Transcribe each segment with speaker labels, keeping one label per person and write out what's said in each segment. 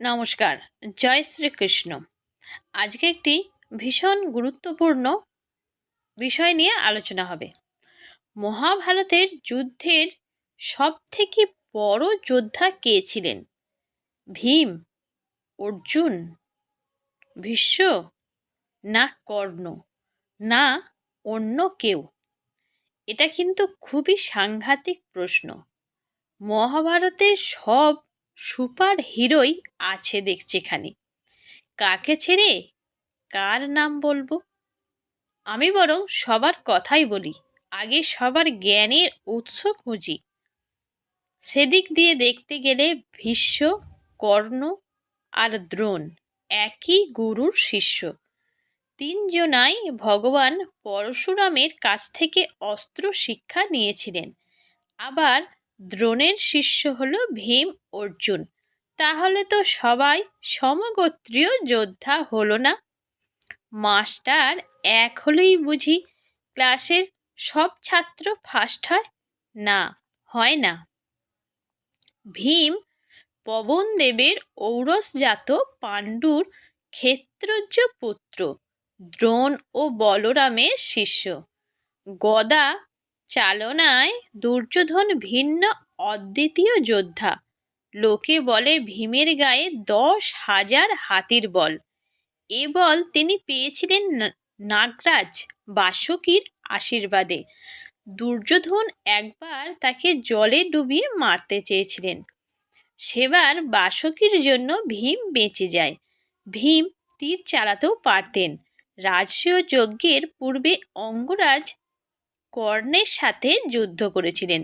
Speaker 1: নমস্কার, জয় শ্রীকৃষ্ণ। আজকে একটি ভীষণ গুরুত্বপূর্ণ বিষয় নিয়ে আলোচনা হবে। মহাভারতের যুদ্ধের সব থেকে বড় যোদ্ধা কে ছিলেন? ভীম, অর্জুন, ভীষ্ম, না কর্ণ, না অন্য কেউ? এটা কিন্তু খুবই সাংঘাতিক প্রশ্ন। মহাভারতের সব সুপার হিরোই আছে দেখছি এখানে। কাকে ছেড়ে কার নাম বলব? আমি বরং সবার কথাই বলি, আগে সবার জ্ঞানের উৎস খুঁজি। সেদিক দিয়ে দেখতে গেলে ভীষ্ম, কর্ণ আর দ্রোণ একই গুরুর শিষ্য। তিনজনাই ভগবান পরশুরামের কাছ থেকে অস্ত্র শিক্ষা নিয়েছিলেন। আবার দ্রোণের শিষ্য হল ভীম অর্জুন। তাহলে তো সবাই সমগোত্রীয় যোদ্ধা হলো না। মাস্টার এক হলেই বুঝি ক্লাসের সব ছাত্র ফার্স্ট হয়? না হয় না। ভীম পবনদেবের ঔরসজাত পাণ্ডুর ক্ষেত্রজ পুত্র, দ্রোণ ও বলরামের শিষ্য। গদা চালনায় দুর্যোধন ভিন্ন অদ্বিতীয় যোদ্ধা। লোকে বলে ভীমের গায়ে দশ হাজার হাতির বল। এ বল তিনি পেয়েছিলেন নাগরাজ বাসুকীর আশীর্বাদে। দুর্যোধন একবার তাকে জলে ডুবিয়ে মারতে চেয়েছিলেন। সেবার বাসকির জন্য ভীম বেঁচে যায়। ভীম তীর চালাতেও পারতেন। রাজসীয় যজ্ঞের পূর্বে অঙ্গরাজ কর্ণের সাথে যুদ্ধ করেছিলেন।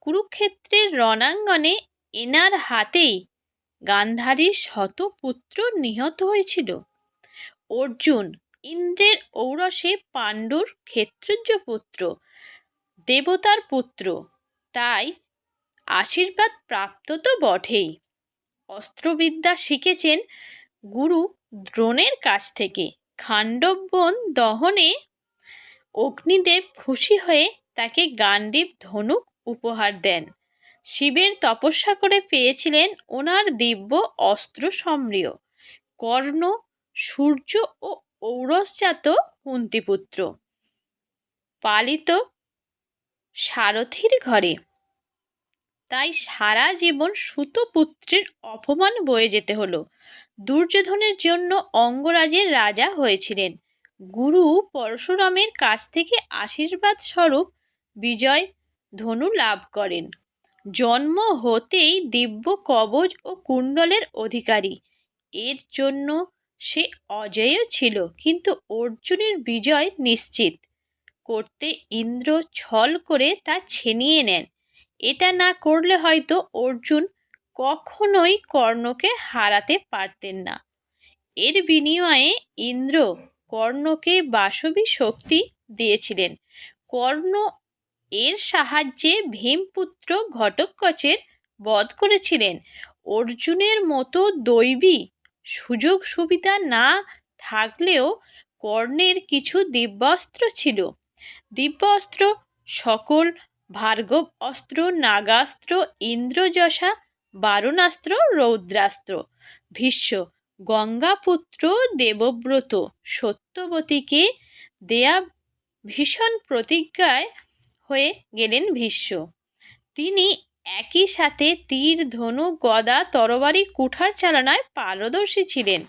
Speaker 1: কুরুক্ষেত্রের রণাঙ্গনে এনার হাতেই গান্ধারীর শতপুত্র নিহত হয়েছিল। অর্জুন ইন্দ্রের ঔরসে পাণ্ডুর ক্ষেত্রজ পুত্র দেবতার পুত্র, তাই আশীর্বাদ প্রাপ্ত তো বটেই। অস্ত্রবিদ্যা শিখেছেন গুরু দ্রোণের কাছ থেকে। খাণ্ডবন দহনে অগ্নিদেব খুশি হয়ে তাকে গান্ডীব ধনুক উপহার দেন। শিবের তপস্যা করে পেয়েছিলেন ওনার দিব্য অস্ত্র সম্রিয় কর্ণ, সূর্য ও ঔরসজাত কুন্তিপুত্র। পালিত সারথীর ঘরে। তাই সারা জীবন সুতপুত্রের অপমান বয়ে যেতে হলো। দুর্যোধনের জন্য অঙ্গরাজের রাজা হয়েছিলেন। গুরু পরশুরামের কাছ থেকে আশীর্বাদ স্বরূপ বিজয় ধনু লাভ করেন। জন্ম হতেই দিব্য কবচ ও কুণ্ডলের অধিকারী। এর জন্য সে অজেয় ছিল, কিন্তু অর্জুনের বিজয় নিশ্চিত। করতে ইন্দ্র ছল করে তা ছিনিয়ে নেন। এটা না করলে হয়তো অর্জুন কখনোই কর্ণকে হারাতে পারতেন না। এর বিনিময়ে ইন্দ্র কর্ণকে বাসবী শক্তি দিয়েছিলেন। কর্ণ এর সাহায্যে ভীমপুত্র ঘটোৎকচের বধ করেছিলেন। অর্জুনের মতো দৈবী সুযোগ সুবিধা না থাকলেও কর্ণের কিছু দিব্যাস্ত্র ছিল। দিব্যাস্ত্র সকল ভার্গব অস্ত্র, নাগাস্ত্র, ইন্দ্রযশা, বারুণাস্ত্র, রৌদ্রাস্ত্র। ভীষ্ম গঙ্গাপুত্র দেবব্রত সত্যবতীকে দেয়া ভীষণ প্রতিজ্ঞায় হয়ে গেলেন ভীষ্ম। তিনি একই সাথে তীর, ধনু, গদা, তরবারি, কুঠার চালনায় পারদর্শী ছিলেন।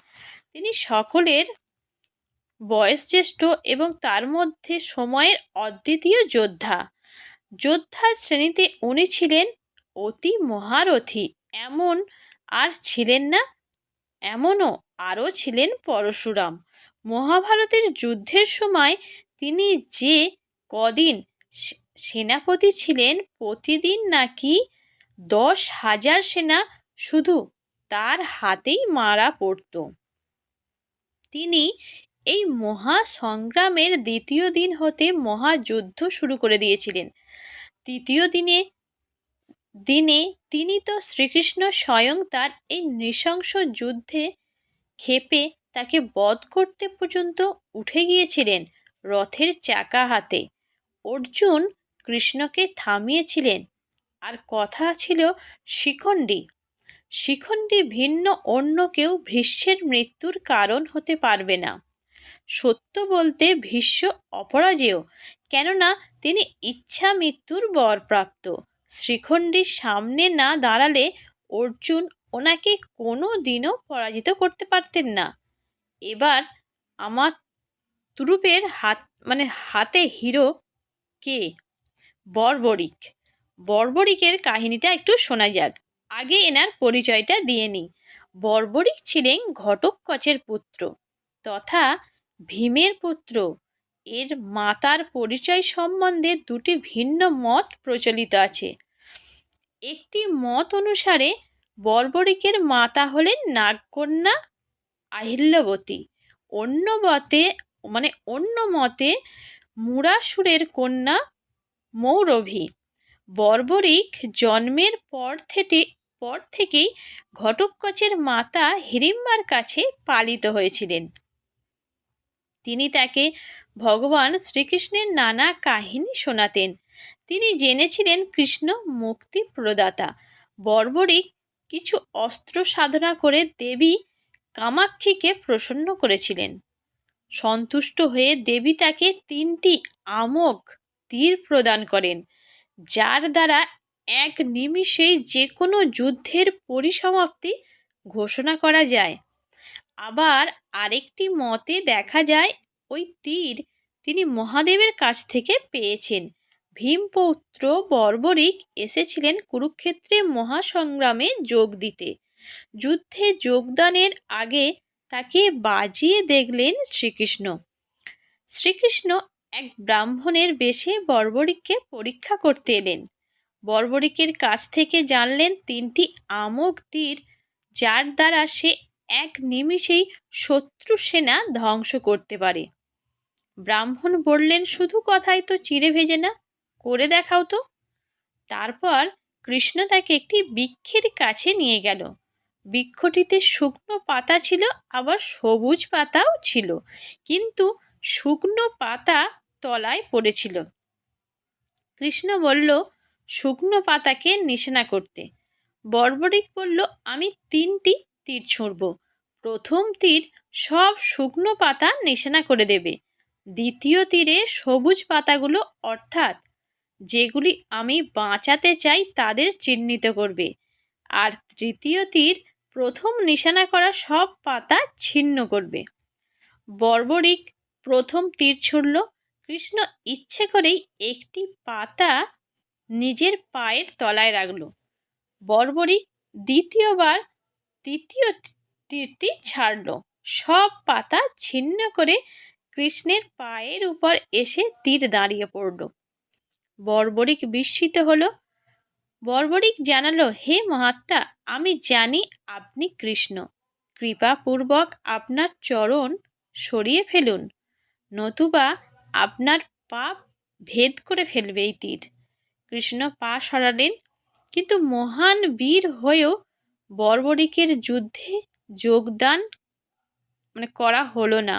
Speaker 1: তিনি সকলের বয়সজ্যেষ্ঠ এবং তার মধ্যে সময়ের অদ্বিতীয় যোদ্ধা। যোদ্ধার শ্রেণীতে উনি ছিলেন অতি মহারথী, এমন আর ছিলেন না এমনও আরও ছিলেন পরশুরাম। মহাভারতের যুদ্ধের সময় তিনি যে কদিন সেনাপতি ছিলেন, প্রতিদিন নাকি দশ হাজার সেনা শুধু তার হাতেই মারা পড়ত। তিনি এই মহাসংগ্রামের দ্বিতীয় দিন হতে মহাযুদ্ধ শুরু করে দিয়েছিলেন। তৃতীয় দিনে দিনে তিনি তো শ্রীকৃষ্ণ স্বয়ং তার এই নৃশংস যুদ্ধে ক্ষেপে তাকে বধ করতে পর্যন্ত উঠে গিয়েছিলেন রথের চাকা হাতে। অর্জুন কৃষ্ণকে থামিয়েছিলেন। আর কথা ছিল শিখণ্ডী। শিখণ্ডী ভিন্ন অন্য কেউ ভীষ্মের মৃত্যুর কারণ হতে পারবে না। সত্য বলতে ভীষ্ম অপরাজেয়। কেননা তিনি ইচ্ছা মৃত্যুর বরপ্রাপ্ত। শ্রীখণ্ডীর সামনে না দাঁড়ালে অর্জুন ওনাকে কোনো দিনও পরাজিত করতে পারতেন না। এবার আমার তুরুপের হাত মানে হাতে হিরো কে? বর্বরিক। বর্বরিকের কাহিনীটা একটু শোনা যাক। আগে এনার পরিচয়টা দিয়ে নিই। বর্বরিক ছিলেন ঘটোৎকচের পুত্র তথা ভীমের পুত্র। এর মাতার পরিচয় সম্বন্ধে দুটি ভিন্ন মত প্রচলিত আছে। একটি মত অনুসারে বর্বরিকের মাতা হলেন নাগকন্যা আহিল্যবতী। অন্য মতে মানে অন্য মতে মুরাসুরের কন্যা মৌরভী। বর্বরিক জন্মের পর থেকে, পর থেকেই ঘটোৎকচের মাতা হিড়িম্বার কাছে পালিত হয়েছিলেন। তিনি তাকে ভগবান শ্রীকৃষ্ণের নানা কাহিনী শোনাতেন। তিনি জেনেছিলেন কৃষ্ণ মুক্তি প্রদাতা। বর্বরিক কিছু অস্ত্র সাধনা করে দেবী কামাক্ষীকে প্রসন্ন করেছিলেন। সন্তুষ্ট হয়ে দেবী তাকে তিনটি আমক তীর প্রদান করেন, যার দ্বারা এক নিমিষেই যে কোনো যুদ্ধের পরিসমাপ্তি ঘোষণা করা যায়। আবার আরেকটি মতে দেখা যায়, ওই তীর তিনি মহাদেবের কাছ থেকে পেয়েছেন। ভীমপৌত্র বর্বরিক এসেছিলেন কুরুক্ষেত্রে মহাসংগ্রামে যোগ দিতে। যুদ্ধে যোগদানের আগে তাকে বাজিয়ে দেখলেন শ্রীকৃষ্ণ। শ্রীকৃষ্ণ এক ব্রাহ্মণের বেশে বর্বরিককে পরীক্ষা করতে এলেন। বর্বরিকের কাছ থেকে জানলেন তিনটি আমক তীর, যার দ্বারা সে এক নিমিষেই শত্রু সেনা ধ্বংস করতে পারে। ব্রাহ্মণ বললেন, শুধু কথাই তো চিড়ে ভেজে না করে দেখাও তো। তারপর কৃষ্ণ তাকে একটি বৃক্ষের কাছে নিয়ে গেল। বৃক্ষটিতে শুকনো পাতা ছিল, আবার সবুজ পাতাও ছিল, কিন্তু শুকনো পাতা তলায় পড়েছিল। কৃষ্ণ বলল, শুকনো পাতাকে নিশানা করতে। বর্বরিক বলল, আমি তিনটি তীর ছুঁড়ব। প্রথম তীর সব শুকনো পাতা নিশানা করে দেবে। দ্বিতীয় তীরে সবুজ পাতাগুলো, অর্থাৎ যেগুলি আমি বাঁচাতে চাই তাদের চিহ্নিত করবে। আর তৃতীয় তীর, প্রথম নিশানা করা সব পাতা ছিন্ন করবে। বর্বরিক প্রথম তীর ছুড়ল। কৃষ্ণ ইচ্ছে করেই একটি পাতা নিজের পায়ের তলায় রাখল। বর্বরিক দ্বিতীয়বার তৃতীয় তীরটি ছাড়ল। সব পাতা ছিন্ন করে কৃষ্ণের পায়ের উপর এসে তীর দাঁড়িয়ে পড়ল। বর্বরিক বিস্মিত হলো, বর্বরিক জানালো, হে মহাত্মা, আমি জানি আপনি কৃষ্ণ। কৃপাপূর্বক আপনার চরণ সরিয়ে ফেলুন, নতুবা আপনার পা ভেদ করে ফেলবে এই তীর কৃষ্ণ পা সরালেন, কিন্তু মহান বীর হয়েও বর্বরিকের যুদ্ধে যোগদান মানে করা হলো না।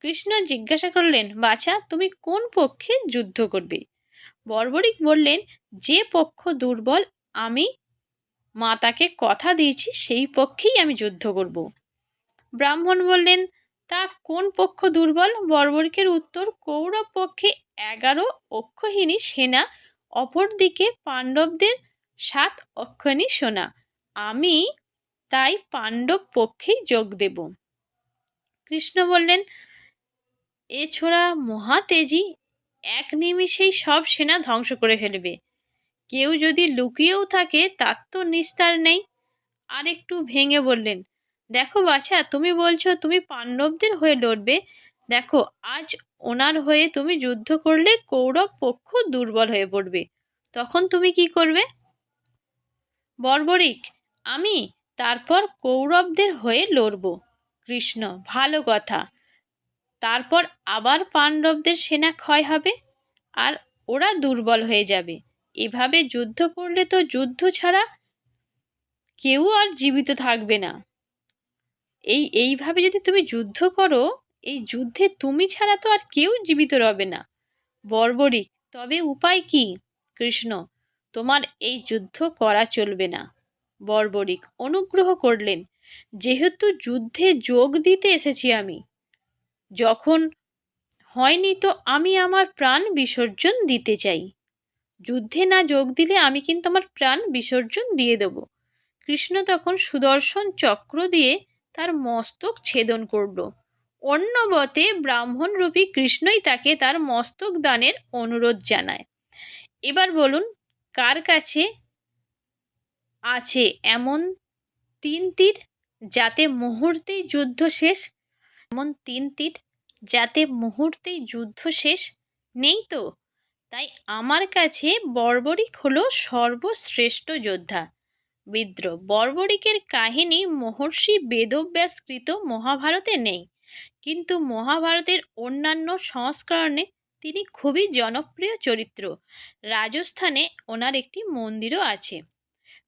Speaker 1: কৃষ্ণ জিজ্ঞাসা করলেন, বাছা, তুমি কোন পক্ষে যুদ্ধ করবে? বর্বরিক বললেন, যে পক্ষ দুর্বল, আমি মাতাকে কথা দিয়েছি, সেই পক্ষেই আমি যুদ্ধ করব। ব্রাহ্মণ বললেন, তা কোন পক্ষ দুর্বল? বর্বরিকের উত্তর, কৌরব পক্ষে এগারো অক্ষহীনী সেনা অপরদিকে পাণ্ডবদের সাত অক্ষণী সোনা। আমি তাই পাণ্ডব পক্ষেই যোগ দেব। কৃষ্ণ বললেন এছাড়া মহাতেজি এক নিমিষেই সব সেনা ধ্বংস করে ফেলবে। কেউ যদি লুকিয়েও থাকে, তার তো নিস্তার নেই। আর একটু ভেঙে বললেন, দেখো বাছা, তুমি বলছো তুমি পাণ্ডবদের হয়ে লড়বে। দেখো, আজ ওনার হয়ে তুমি যুদ্ধ করলে কৌরব পক্ষ দুর্বল হয়ে পড়বে। তখন তুমি কি করবে? বর্বরিক, আমি তারপর কৌরবদের হয়ে লড়ব। কৃষ্ণ, ভালো কথা। তারপর আবার পাণ্ডবদের সেনা ক্ষয় হবে আর ওরা দুর্বল হয়ে যাবে। এভাবে যুদ্ধ করলে তো যুদ্ধ ছাড়া কেউ আর জীবিত থাকবে না। এই, এইভাবে যদি তুমি যুদ্ধ করো, এই যুদ্ধে তুমি ছাড়া তো আর কেউ জীবিত রবে না। বর্বরিক, তবে উপায় কি? কৃষ্ণ, তোমার এই যুদ্ধ করা চলবে না। বর্বরিক, অনুগ্রহ করলেন। যেহেতু যুদ্ধে যোগ দিতে এসেছি আমি যখন হয়নি তো আমি আমার প্রাণ বিসর্জন দিতে চাই। যুদ্ধে না যোগ দিলে আমি কিন্তু আমার প্রাণ বিসর্জন দিয়ে দেব। কৃষ্ণ তখন সুদর্শন চক্র দিয়ে তার মস্তক ছেদন করল। অন্যবতে ব্রাহ্মণরূপী কৃষ্ণই তাকে তার মস্তক দানের অনুরোধ জানায়। এবার বলুন, কার কাছে আছে এমন তিন তীর যাতে মুহূর্তেই যুদ্ধ শেষ এমন তিন তীর যাতে মুহূর্তেই যুদ্ধ শেষ নেই তো? তাই আমার কাছে বর্বরিক হলো সর্বশ্রেষ্ঠ যোদ্ধা। বিদ্রোহ বর্বরিকের কাহিনী মহর্ষি বেদব্যাসকৃত মহাভারতে নেই। কিন্তু মহাভারতের অন্যান্য সংস্করণে তিনি খুবই জনপ্রিয় চরিত্র। রাজস্থানে ওনার একটি মন্দিরও আছে।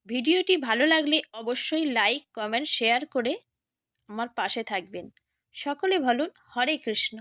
Speaker 1: ভিডিওটি ভালো লাগলে অবশ্যই লাইক, কমেন্ট, শেয়ার করে আমার পাশে থাকবেন। সকলে বলুন হরে কৃষ্ণ।